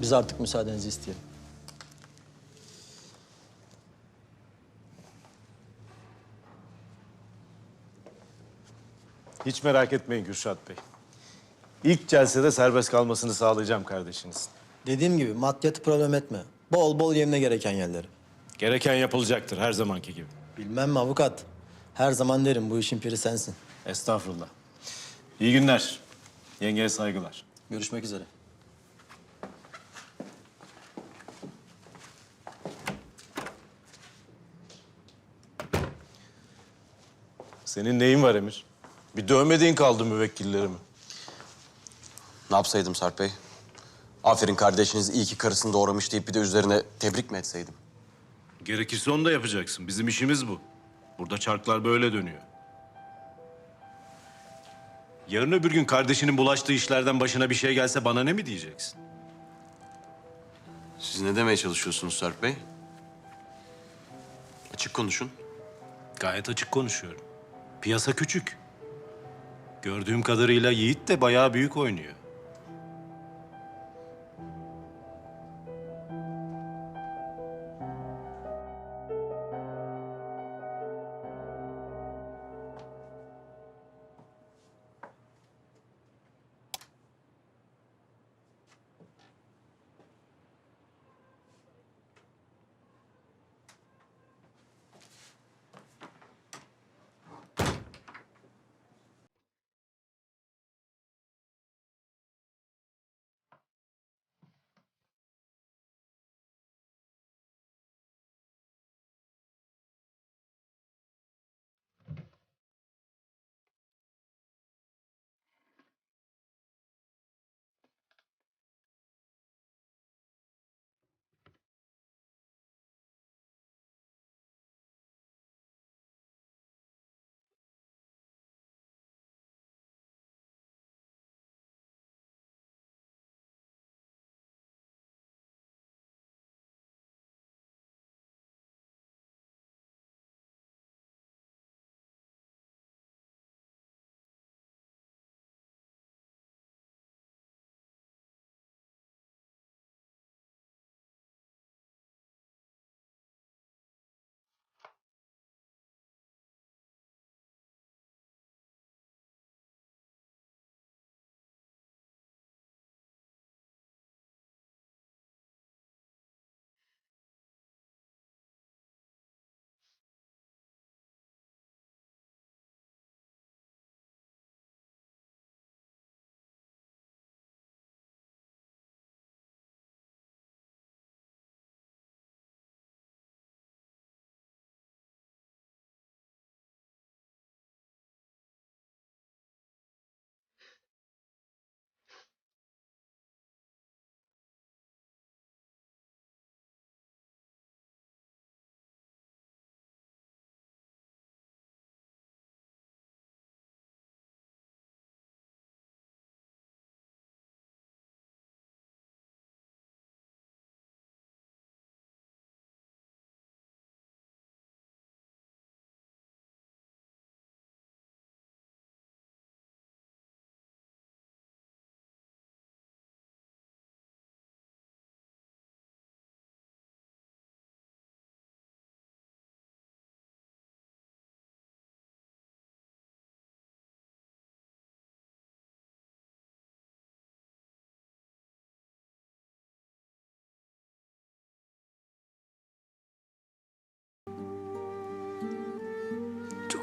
Biz artık müsaadenizi isteyelim. Hiç merak etmeyin Gürşat Bey. İlk celsede serbest kalmasını sağlayacağım kardeşinizin. Dediğim gibi maddiyatı problem etme. Bol bol yemine gereken yerleri. Gereken yapılacaktır her zamanki gibi. Bilmem mi avukat? Her zaman derim bu işin piri sensin. Estağfurullah. İyi günler. Yengeye saygılar. Görüşmek üzere. Senin neyin var Emir? Bir dövmediğin kaldı müvekkillerimi. Ne yapsaydım Sarp Bey? Aferin kardeşiniz iyi ki karısını doğramış deyip bir de üzerine tebrik mi etseydim? Gerekirse onu da yapacaksın. Bizim işimiz bu. Burada çarklar böyle dönüyor. Yarın öbür gün kardeşinin bulaştığı işlerden başına bir şey gelse bana ne mi diyeceksin? Siz ne demeye çalışıyorsunuz Sarp Bey? Açık konuşun. Gayet açık konuşuyorum. Piyasa küçük. Gördüğüm kadarıyla Yiğit de bayağı büyük oynuyor.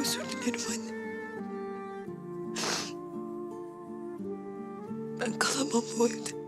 Özür dilerim anne. Ben kalamam bu evde.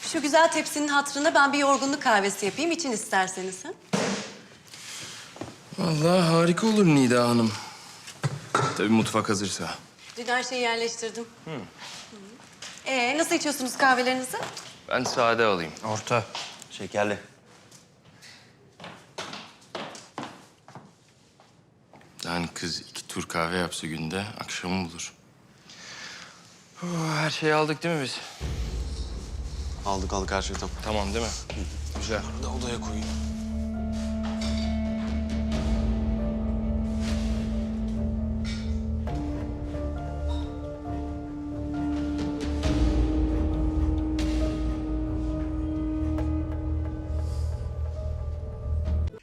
Şu güzel tepsinin hatırına ben bir yorgunluk kahvesi yapayım için isterseniz. Ha? Vallahi harika olur Nida Hanım. Tabii mutfak hazırsa. Dün her şeyi yerleştirdim. Hı. Ee, nasıl içiyorsunuz kahvelerinizi? Ben sade alayım. Orta. Şekerli. Yani kız iki tur kahve yapsa günde akşamı bulur. Oh, her şeyi aldık değil mi biz? Aldık aldık her şey tamam. Tamam değil mi? Güzel. Da odaya koyayım.